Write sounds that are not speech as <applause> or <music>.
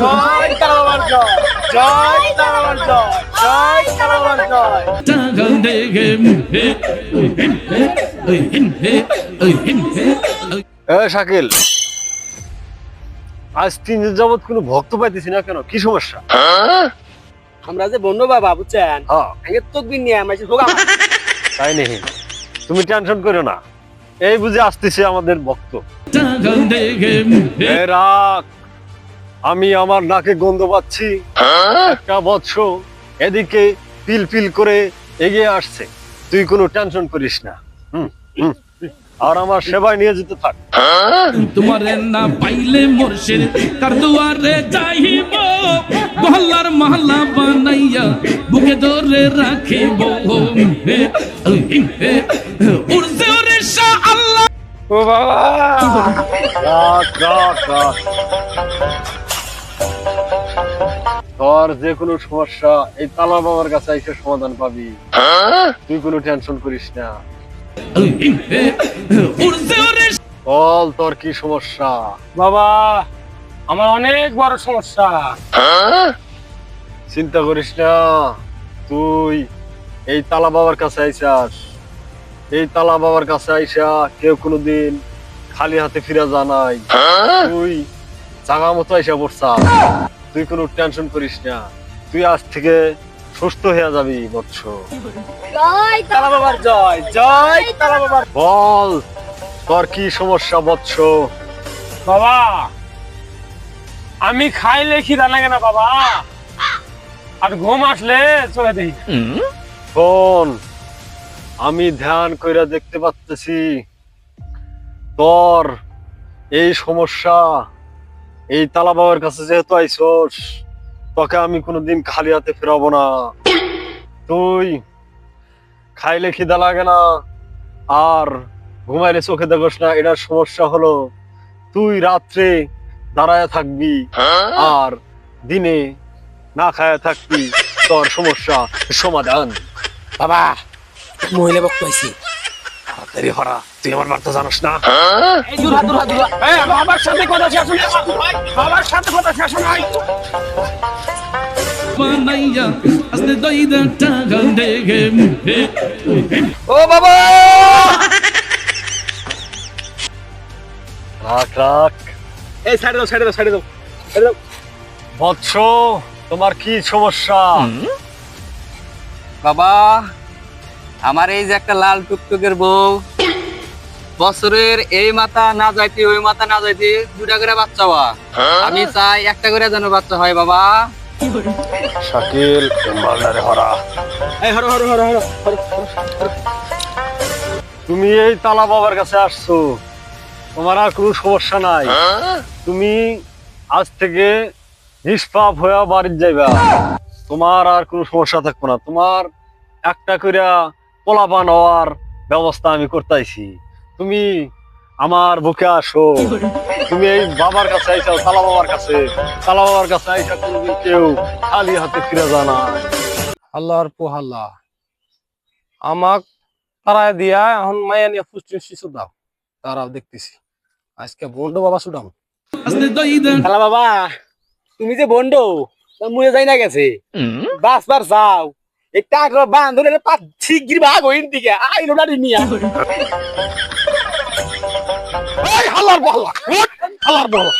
জয় তারা জয় জয় তারা জয় জয় তারা জয়। টাকা দেখে হে হে হে হে হে এ শাকিল আজ তিন দিন যাবত কোনো ভক্ত পাইতেছি না কেন? কি সমস্যা? আমরা যে বন্য বাবা বুঝছেন? হ্যাঁ। আগে তকবির নিয়ে আমার হোক তাই নেই তুমি টেনশন করো না। এই বুঝে আসতেছে আমাদের ভক্ত। রাখ আমি আমার নাকে গন্ধ পাচ্ছি। একটা বৎস এদিকে পিল পিল করে এগিয়ে আসছে। তুই কোনো টেনশন করিস না। হুম, হুম। আর আমার সেবায় নিয়ে যেতে থাক তোমারে না পাইলে মোরশের কার দুয়ারে যাইব। গহল্লার মহল্লা বানাইয়া বুকে ধরে রাখিব। হে হে উড়ছে ওরে শাহ আল্লাহ। ও বাবা! রাখ রাখ রাখ তোর যে কোনো সমস্যা এই তালা বাবার কাছে এসে সমাধান পাবি। তুই কোনো টেনশন করিস না। বল তোর কি সমস্যা? বাবা আমার অনেক বড় সমস্যা। চিন্তা করিস না। তুই এই তালা বাবার কাছে আইসাস। এই তালা বাবার কাছে আইসা কেউ কোনোদিন খালি হাতে ফিরে জানাই তুই জাগা মতো আইসা পড়ছা তুই কোনো টেনশন করিস না। তুই আজ থেকে সুস্থ হয়ে যাবি বৎস। জয় তারা বাবার জয় জয় তারা বাবার। বল তোর কি সমস্যা বৎস? বাবা আমি খাইলে খিদা লাগে না বাবা। আর ঘুম আসলে চলে দেই। শোন আমি ধ্যান কইরা দেখতে পাচ্তেছি তোর এই সমস্যা এই তালা বাবার কাছে যেহেতু আইসস, তোকে আমি কোনোদিন খালি হাতে ফেরাবো না। তুই খাইলে খিদা লাগে না, আর ঘুমাইলে চোখে দেখোস না এটার সমস্যা হলো। তুই রাত্রে দাঁড়ায় থাকবি, আর দিনে না খায়া থাকবি, তোর সমস্যা সমাধান। বাবা! মহিলা বক্ত তাড়াতাড়ি হরা তুই আমার বার্তা জানাস না? এই দূরা দূরা দূরা বাবার সাথে কথা শেষ বাবার সাথে কথা শেষ ও বাবা! রাখ রাখ। এই সাইডে দাও সাইডে দাও সাইডে দাও সাইডে দাও। বৎস তোমার কি সমস্যা? বাবা! আমার এই যে একটা লাল টুকটুকের বউ বছরের এই মাথা না যাইতে ওই মাথা না যাইতে দুটা করে বাচ্চা হওয়া আমি চাই একটা করে যেন বাচ্চা হয় বাবা। শাকিল মালদারে হরা। এই হরো হরো হরো হরো। তুমি এই তালা বাবার কাছে আসছো। তোমার আর কোনো সমস্যা নাই। তুমি আজ থেকে নিষ্পাপ হয়ে বাড়ির যাইবা। তোমার আর কোনো সমস্যা থাকব না। তোমার একটা কইরা পোলাপান হওয়ার ব্যবস্থা আমি করতেছি তুমি আমার বুকে আসো। তুমি এই বাবার কাছে আইসাও তালা বাবার কাছে। তালা বাবার কাছে আইসা কোনোদিন কেউ খালি হাতে ফিরে জানা আল্লাহর পোহাল্লা। আমাক তারায় দিয়া এখন মায়া নিয়ে পুষ্টি শিশু দাও। তারাও দেখতেছি। আজকে বন্ড বাবা দইদা হ্যালো বাবা তুমি যে বন্ড মুয়ে যাই না গেছে। বাস বার যাও একটা আগ্রহ বান ধরে পাঁচ শিগগির ভাগ হইন দিকে আই লোডারি নিয়া। <laughs> হালার বহলা হালার বহলা